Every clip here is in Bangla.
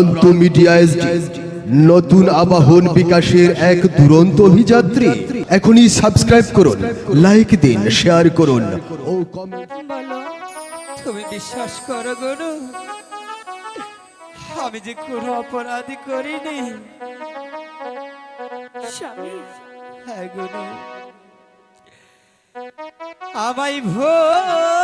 প্রান্ত মিডিয়া নতুন আবাহন বিকাশের এক দুরন্ত অভিযাত্রী। এখনই সাবস্ক্রাইব করুন লাইক দিন শেয়ার করুন। ও কমেন্ট তুমি বিশ্বাস করো গুরু আমি যে কোনো অপরাধী করিনি। স্বামী। হ্যাঁ গুরু। আমায় ভোর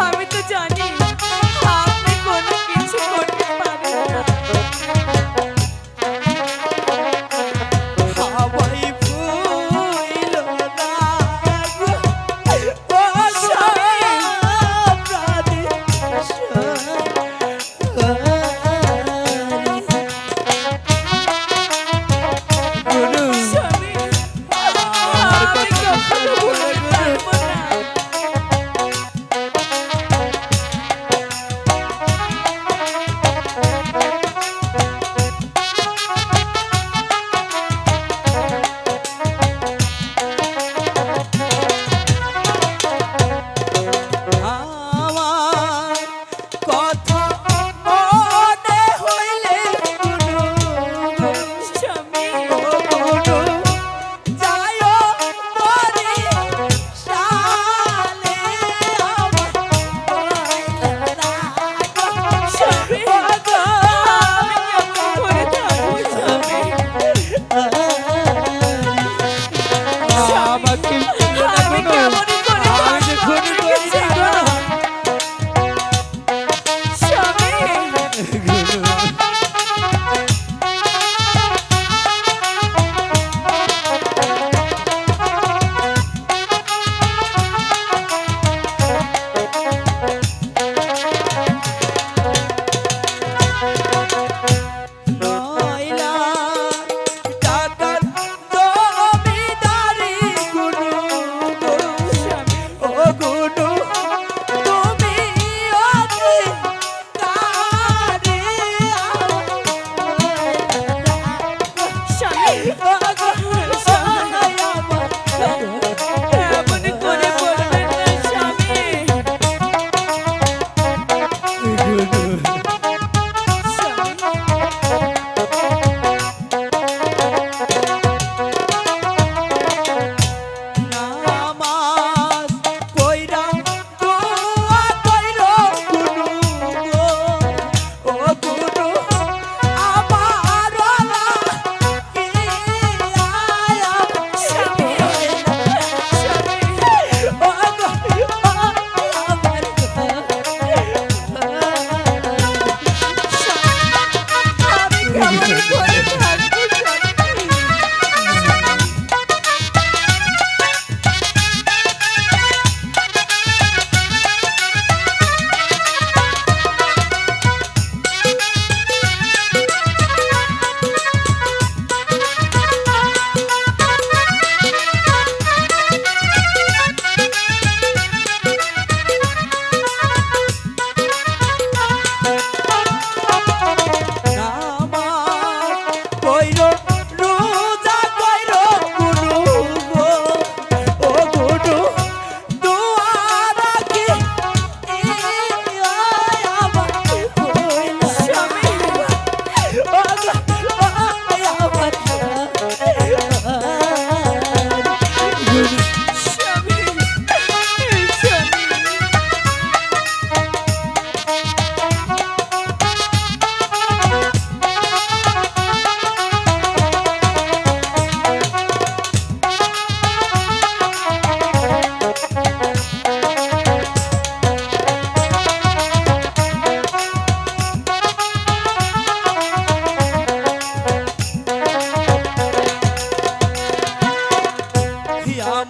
আমি তো জানি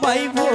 Paraguai vou